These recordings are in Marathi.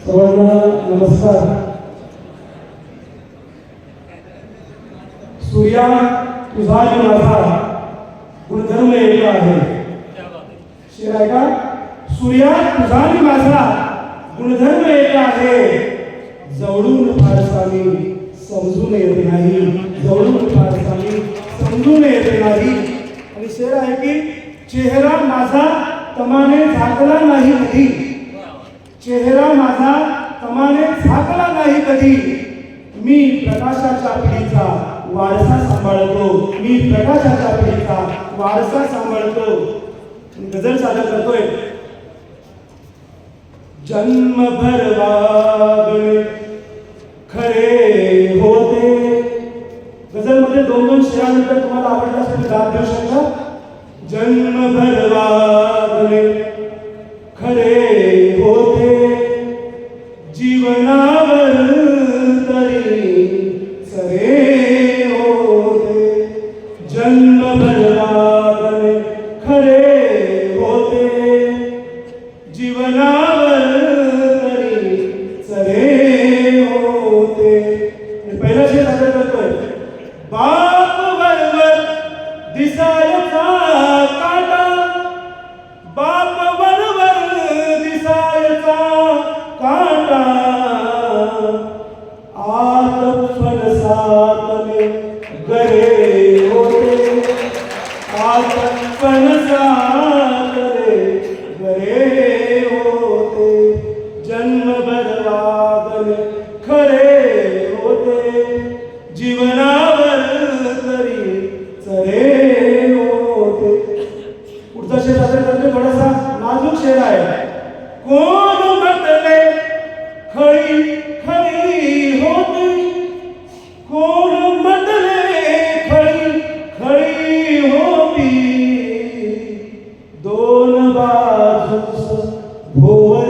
सर्वांना नमस्कार सूर्या तुझा माझा गुणधर्म एक आहे शेर आहे का सूर्या तुझा माझा गुणधर्म एक आहे जवळून फारसानी समजून येत नाही जवळून फारसानी समजून येत नाही आणि शेर आहे की चेहरा माझा तमाने झाकला नाही कधी चेहरा माझा तमाने झाकला नाही कधी. मी प्रकाशाच्या पिढीचा वारसा सांभाळतो. मी प्रकाशाच्या पिढीचा वारसा सांभाळतो. गजल सादर करतोय. जन्मभर वागणे खरे होते. गझलमध्ये दोन दोन शिरानंतर तुम्हाला आवडला असेल दाद देऊ शकता जन्मभर वागणे खरे Boa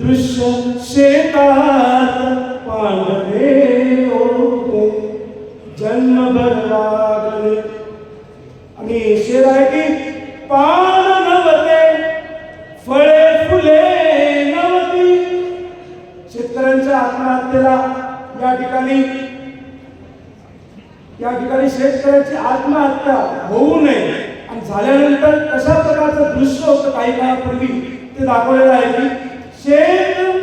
दृश्य शेतात पांढरे होते. जन्मभर लागले. आणि शेर आहे की पान नवते फळे फुले नवती शेतकऱ्यांच्या आत्महत्येला या ठिकाणी या ठिकाणी शेतकऱ्याची आत्महत्या होऊ नये. आणि झाल्यानंतर कशा प्रकारचं दृश्य होतं काही काळापूर्वी ते दाखवलेलं आहे की શેન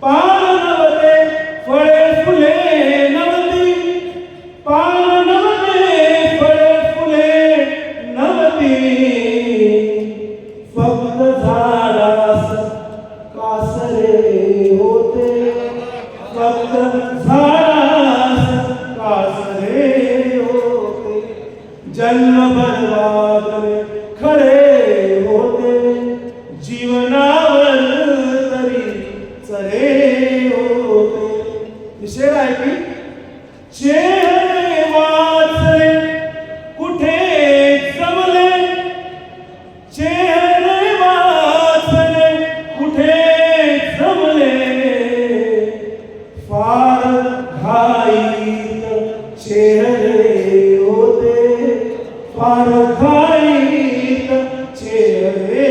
પાનવતે ફળે ફૂલે નવતી. પાનવતે ફળે ફૂલે નવતી. ફક્ત ધારાસ કાસરે હોતે. ફક્ત ધારાસ કાસરે હોતે. જન્મ બરબાદ ખરે विषय आहे की चेहरे वाचले, कुठे जमले? चेहरे कुठे जमले? फार घाईत चेहरे होते, फार घाईत चेहरे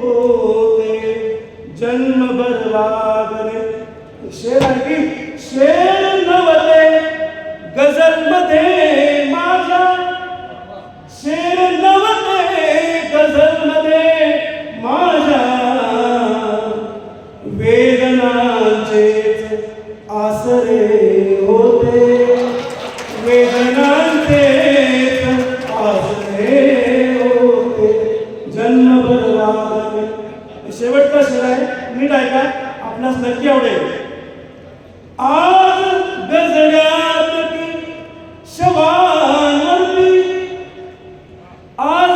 होते. जन्मभर लागले शेर शेवटचा शेर आहे. नीट ऐका आपणास नक्की आवडेल. आज गजऱ्यात शवावरती आज